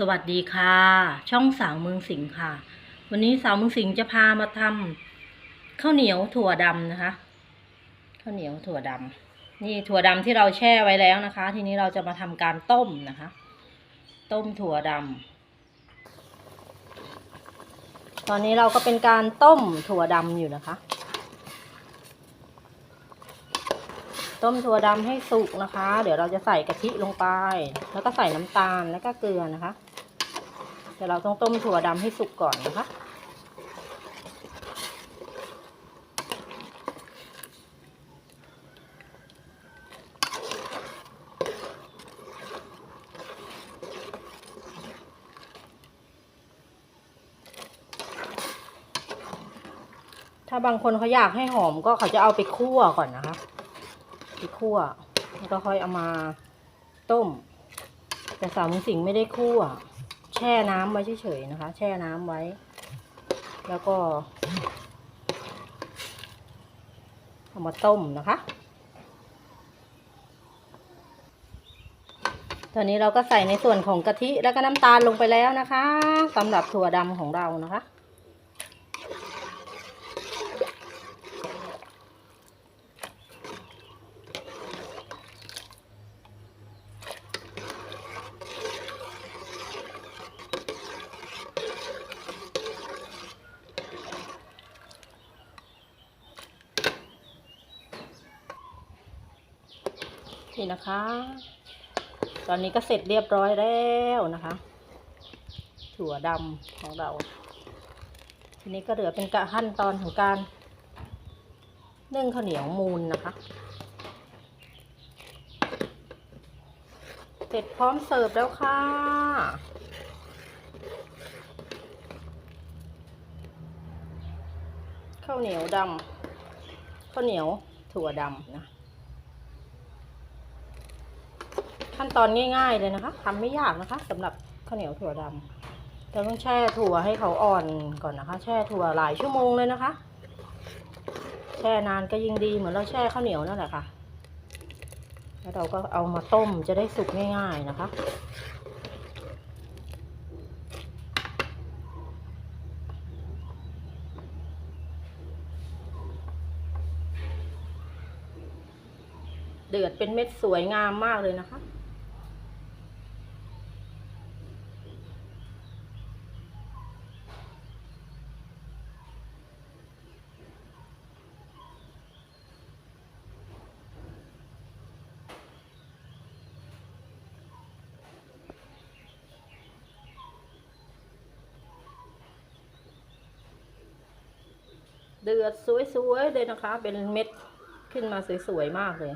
สวัสดีค่ะ ช่องสาวเมืองสิงห์ค่ะ วันนี้สาวเมืองสิงห์จะพามาทำข้าวเหนียวถั่วดำนะคะ ข้าวเหนียวถั่วดำนี่ถั่วดำที่เราแช่ไว้แล้วนะคะ ทีนี้เราจะมาทำการต้มนะคะ ต้มถั่วดำตอนนี้เราก็เป็นการต้มถั่วดำอยู่นะคะ ต้มถั่วดำให้สุกนะคะ เดี๋ยวเราจะใส่กะทิลงไป แล้วก็ใส่น้ำตาลแล้วก็เกลือนะคะ เดี๋ยวเราต้องต้มถั่วดำให้สุกก่อนนะคะ ถ้าบางคนเขาอยากให้หอมก็เขาจะเอาไปคั่วก่อนนะคะ ไปคั่วแล้วก็ค่อยเอามาต้ม แต่สาวมุงสิงไม่ได้คั่ว แช่น้ำไว้เฉยๆนะคะ แช่น้ำไว้ แล้วก็เอามาต้มนะคะ ตอนนี้เราก็ใส่ในส่วนของกะทิแล้วก็น้ำตาลลงไปแล้วนะคะสำหรับถั่วดำของเรานะคะ นี่นะคะ ตอนนี้ก็เสร็จเรียบร้อยแล้วนะคะ ถั่วดำของเรา ทีนี้ก็เหลือเป็นกะขั้นตอนของการนึ่งข้าวเหนียวมูนนะคะ เสร็จพร้อมเสิร์ฟแล้วค่ะข้าวเหนียวดำข้าวเหนียวถั่วดำนะ ขั้นตอนง่าย ๆเลยนะคะทำไม่ยากนะคะสำหรับข้าวเหนียวถั่วดำเราต้องแช่ถั่วให้เขาอ่อนก่อนนะคะ แช่ถั่วหลายชั่วโมงเลยนะคะ แช่นานก็ยิ่งดีเหมือนเราแช่ข้าวเหนียวนั่นแหละค่ะ แล้วเราก็เอามาต้มจะได้สุกง่าย ๆนะคะเดือดเป็นเม็ดสวยงามมากเลยนะคะ เดือดสวยๆเลยนะคะ เป็นเม็ดขึ้นมาสวยๆมากเลย